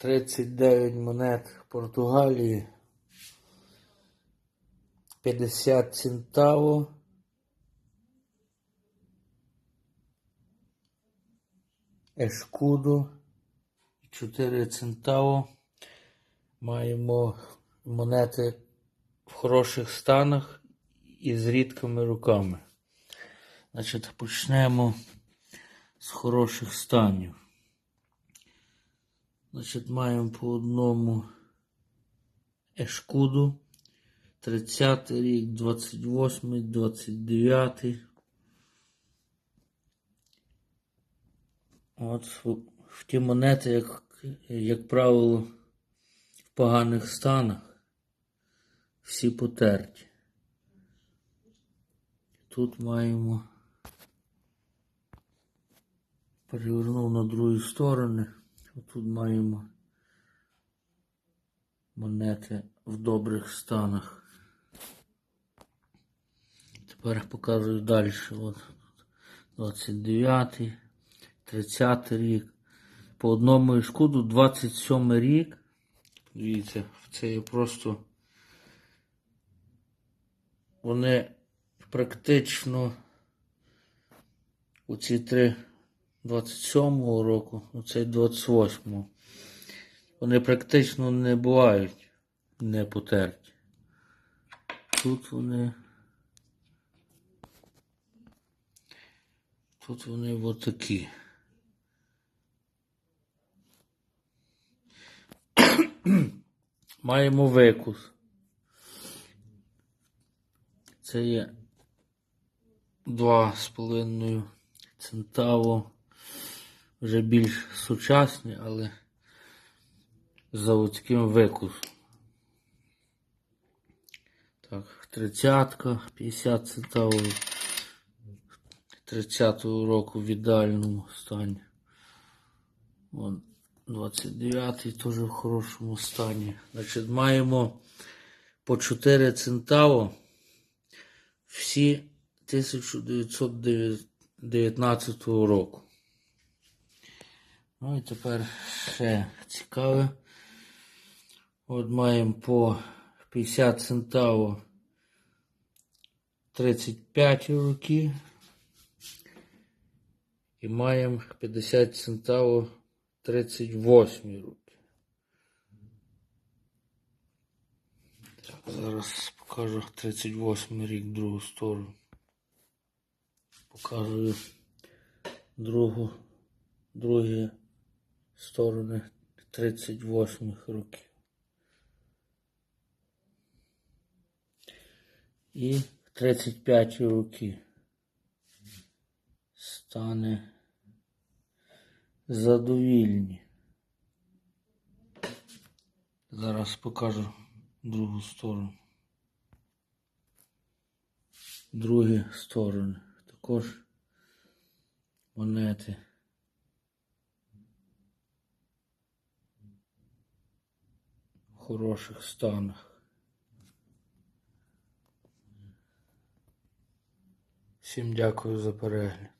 39 монет Португалії. 50 центаво. Ешкуду. 4 центаво. Маємо монети в хороших станах і з рідкими руками. Значить, почнемо з хороших станів. Значить, маємо по одному ешкуду. 30 рік, 28, 29. От в, ті монети, як, як правило, в поганих станах. Всі потерті. Тут маємо. Перевернув на другу сторону. Тут маємо монети в добрих станах. Тепер показую далі. От 29, 30 рік. По одному ішкуду 27 рік. Дивіться, це є просто. Вони практично оці три 27-го року, оцей 28-го. Вони практично не бувають не потерті. Тут вони. Тут вони отакі. Маємо викус. Це є два з половиною центаво. Вже більш сучасні, але з заводським викусом. Так, тридцятка, 50 центаво. 30-го року в ідеальному стані. Вон 29-й теж в хорошому стані. Значить, маємо по 4 центаво всі 1919 року. Ну і тепер ще цікаве. От маємо по 50 центаво 35 роки. І маємо 50 центаво 38 роки. Так, зараз покажу 38 рік другу сторону. Показую другу, другі сторони 38 років. І 35 роки стане задовільні. Зараз покажу другу сторону. Другі сторони. Також монети. Хороших станах. Всім дякую за перегляд.